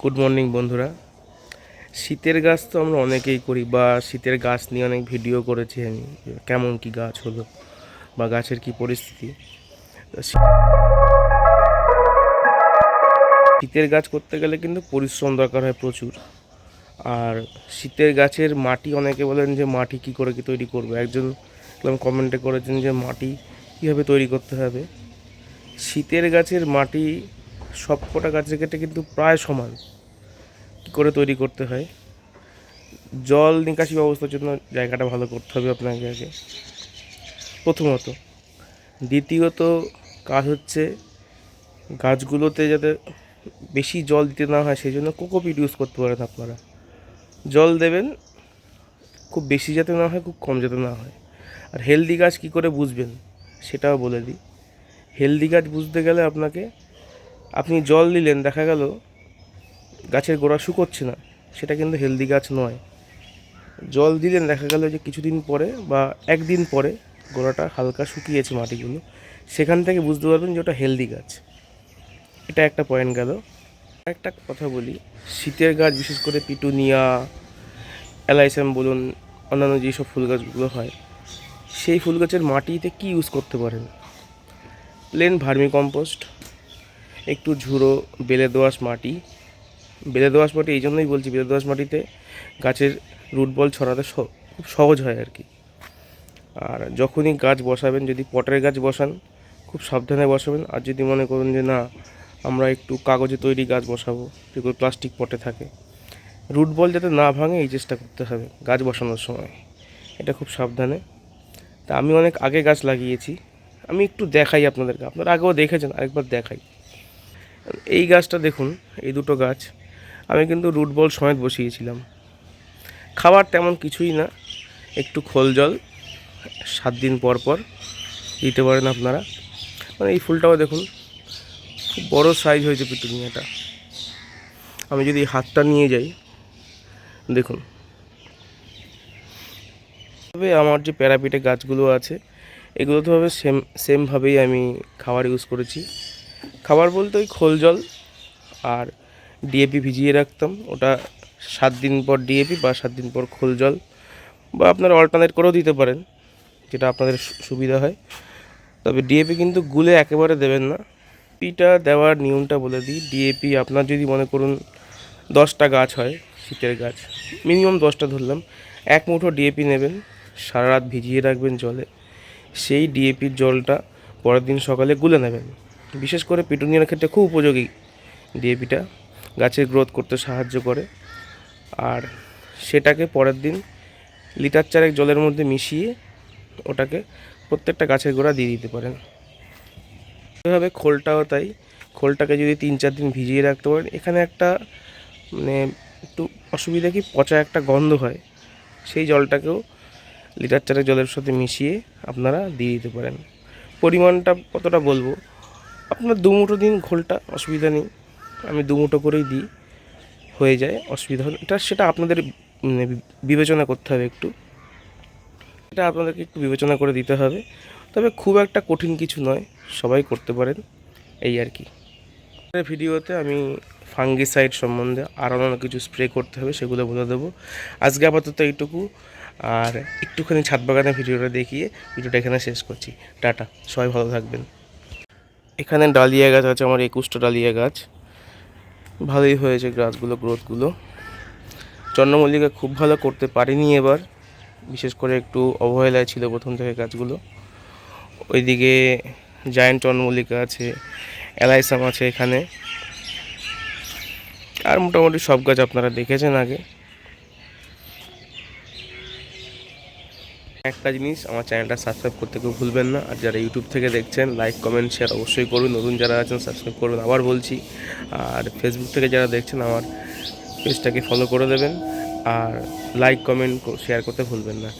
Good morning বন্ধুরা। শীতের গাছ তো আমরা অনেকেই করি, বা শীতের গাছ নিয়ে অনেক ভিডিও করেছি আমি কেমন কি গাছ হলো, বা গাছের কি পরিস্থিতি। শীতের গাছ করতে গেলে কিন্তু পরিশ্রম দরকার হয় প্রচুর। আর শীতের গাছের মাটি, অনেকে বলেন যে মাটি কি করে কি তৈরি করবে? একজন কমেন্টে করেছেন যে মাটি কীভাবে তৈরি করতে হবে? শীতের গাছের মাটি সবকটা গাছের ক্ষেত্রে কিন্তু প্রায় সমান। কী করে তৈরি করতে হয়? জল নিকাশি ব্যবস্থার জন্য জায়গাটা ভালো করতে হবে আপনাকে আগে। প্রথমত, দ্বিতীয়ত কাজ হচ্ছে গাছগুলোতে যাতে বেশি জল দিতে না হয়, সেই জন্য কোকোপিট ইউজ করতে পারেন আপনারা। জল দেবেন, খুব বেশি যাতে না হয়, খুব কম যাতে না হয়। আর হেলদি গাছ কী করে বুঝবেন? সেটাও বলে দিই। হেলদি গাছ বুঝতে গেলে আপনাকে আপনি জল দিলেন, দেখা গেল গাছের গোড়া শুকোচ্ছে না। সেটা কিন্তু হেলদি গাছ নয়। জল দিলেন, দেখা গেল যে কিছুদিন পরে বা একদিন পরে গোড়াটা হালকা শুকিয়েছে মাটিগুলো। সেখান থেকে বুঝতে পারবেন যে ওটা হেলদি গাছ। এটা একটা পয়েন্ট গেল। একটা কথা বলি, শীতের গাছ, বিশেষ করে পিটুনিয়া অ্যালাইসাম বলুন, অন্যান্য যেসব ফুল গাছগুলো হয়, সেই ফুল গাছের মাটিতে কি ইউজ করতে পারেন? প্লেন ভার্মি কম্পোস্ট একটু ঝুড়ো বেলে দোআঁশ মাটি। বেলে দোআঁশ মাটি এই জন্যই বলছি বেলে দোআঁশ মাটিতে গাছের রুট বল ছড়াতে খুব সহজ হয় আর কি। আর যখনই গাছ বসাবেন, যদি পটের গাছ বসান, খুব সাবধানে বসাবেন। আর যদি মনে করুন যে না, আমরা একটু কাগজে তৈরি গাছ বসাবো, যেগুলো প্লাস্টিক পটে থাকে রুট বল যাতে না ভাঙে, এই চেষ্টা করতে হবে গাছ বসানোর সময়। এটা খুব সাবধানে। তা আমি অনেক আগে গাছ লাগিয়েছি। আমি একটু দেখাই আপনাদেরকে। আপনারা আগেও দেখেছেন, আরেকবার দেখাই। এই গাছটা দেখুন, এই দুটো গাছ। আমি কিন্তু রুট বল সমেত বসিয়েছিলাম। খাবার তেমন কিছুই না, একটু খোল জল, সাত দিন পর পর দিতে পারেন আপনারা। মানে এই ফুলটাও দেখুন, খুব বড় সাইজ হয়েছে পিটুনিয়াটা। আমি যদি হাতটা নিয়ে যাই, দেখুন। তবে আমার যে প্যারাপিটে গাছগুলো আছে, এগুলো তো সেম সেমভাবেই আমি খাবার ইউজ করেছি। খাবার বলতে ওই খোল জল আর ডিএপি ভিজিয়ে রাখতাম। ওটা সাত দিন পর ডিএপি বা সাত দিন পর খোল জল বা আপনারা অল্টারনেট করেও দিতে পারেন, যেটা আপনাদের সুবিধা হয়। তবে ডিএপি কিন্তু গুলে একেবারে দেবেন না। পিটা দেওয়ার নিয়মটা বলে দিই ডিএপি আপনার যদি মনে করুন দশটা গাছ হয়, শীতের গাছ মিনিমাম দশটা ধরলাম, এক মুঠো ডিএপি নেবেন, সারা রাত ভিজিয়ে রাখবেন জলে। সেই ডিএপির জলটা পরের দিন সকালে গুলে নেবেন। বিশেষ করে পিটুনিয়ার ক্ষেত্রে খুব উপযোগী ডিএপিটা। গাছের গ্রোথ করতে সাহায্য করে। আর সেটাকে পরের দিন লিটার চারেক জলের মধ্যে মিশিয়ে ওটাকে প্রত্যেকটা গাছের গোড়া দিয়ে দিতে পারেন। এভাবে খোলটাও তাই। খোলটাকে যদি তিন চার দিন ভিজিয়ে রাখতে পারেন, এখানে একটা মানে একটু অসুবিধা কি, পচা একটা গন্ধ হয়। সেই জলটাকেও লিটার চারেক জলের সাথে মিশিয়ে আপনারা দিয়ে দিতে পারেন। পরিমাণটা কতটা বলব? আপনার দু মুঠো দিন ঘোলটা অসুবিধা নেই। আমি দু মুঠো করেই দিই। হয়ে যায়, অসুবিধা হলে এটা সেটা আপনাদের বিবেচনা করতে হবে একটু। এটা আপনাদেরকে একটু বিবেচনা করে দিতে হবে। তবে খুব একটা কঠিন কিছু নয়, সবাই করতে পারেন, এই আর কি। ভিডিওতে আমি ফাঙ্গিসাইড সম্বন্ধে আরও অন্য কিছু স্প্রে করতে হবে, সেগুলো বলে দেবো। আজকে আপাতত এইটুকু, আর একটুখানি ছাদ বাগানের ভিডিওটা দেখিয়ে ভিডিওটা এখানে শেষ করছি। টাটা, সবাই ভালো থাকবেন। এখানে ডালিয়া গাছ আছে, আমার একুশটা ডালিয়া গাছ। ভালোই হয়েছে গাছগুলো, গ্রোথগুলো। চন্দ্রমল্লিকা খুব ভালো করতে পারিনি এবার, বিশেষ করে একটু অবহেলায় ছিল প্রথম থেকে গাছগুলো। ওইদিকে জায়েন্ট চন্দ্রমল্লিকা আছে অ্যালাইসাম আছে এখানে। আর মোটামুটি সব গাছ আপনারা দেখেছেন আগে। একটা জিনিস আমার চ্যানেলটা সাবস্ক্রাইব করতে কেউ ভুলবেন না, আর যারা ইউটিউব থেকে দেখছেন লাইক কমেন্ট শেয়ার অবশ্যই করুন। নতুন যারা আছেন সাবস্ক্রাইব করুন, আবার বলছি। আর ফেসবুক থেকে যারা দেখছেন, আমার পেজটাকে ফলো করে দেবেন, আর লাইক কমেন্ট শেয়ার করতে ভুলবেন না।